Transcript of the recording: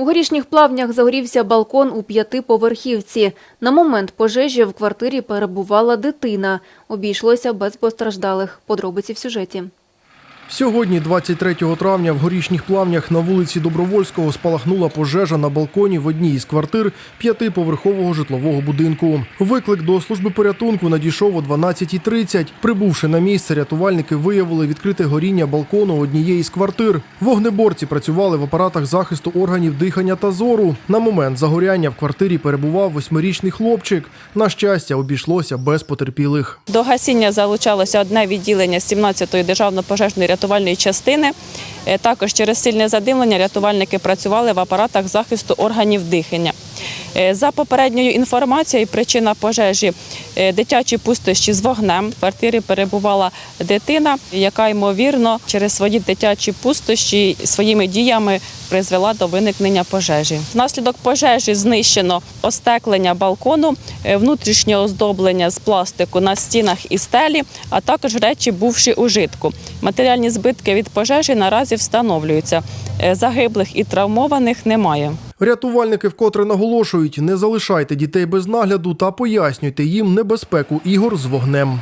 У горішніх плавнях загорівся балкон у п'ятиповерхівці. На момент пожежі в квартирі перебувала дитина. Обійшлося без постраждалих. Подробиці в сюжеті. Сьогодні, 23 травня, в горішніх плавнях на вулиці Добровольського спалахнула пожежа на балконі в одній із квартир п'ятиповерхового житлового будинку. Виклик до служби порятунку надійшов о 12.30. Прибувши на місце, рятувальники виявили відкрите горіння балкону однієї з квартир. Вогнеборці працювали в апаратах захисту органів дихання та зору. На момент загоряння в квартирі перебував восьмирічний хлопчик. На щастя, обійшлося без потерпілих. До гасіння залучалося одне відділення 17-ї державно пожежної рятувальної частини. Е, Також через сильне задимлення рятувальники працювали в апаратах захисту органів дихання. Е, За попередньою інформацією, причина пожежі е, дитячі пустощі з вогнем. В квартирі перебувала дитина, яка ймовірно через свої дитячі пустощі своїми діями призвела до виникнення пожежі. Внаслідок пожежі знищено остеклення балкону, е, внутрішнє оздоблення з пластику на стінах і стелі, а також речі, бувши у житку. Матеріальні збитки від пожежі наразі встановлюються. Загиблих і травмованих немає. Рятувальники вкотре наголошують: не залишайте дітей без нагляду та пояснюйте їм небезпеку ігор з вогнем.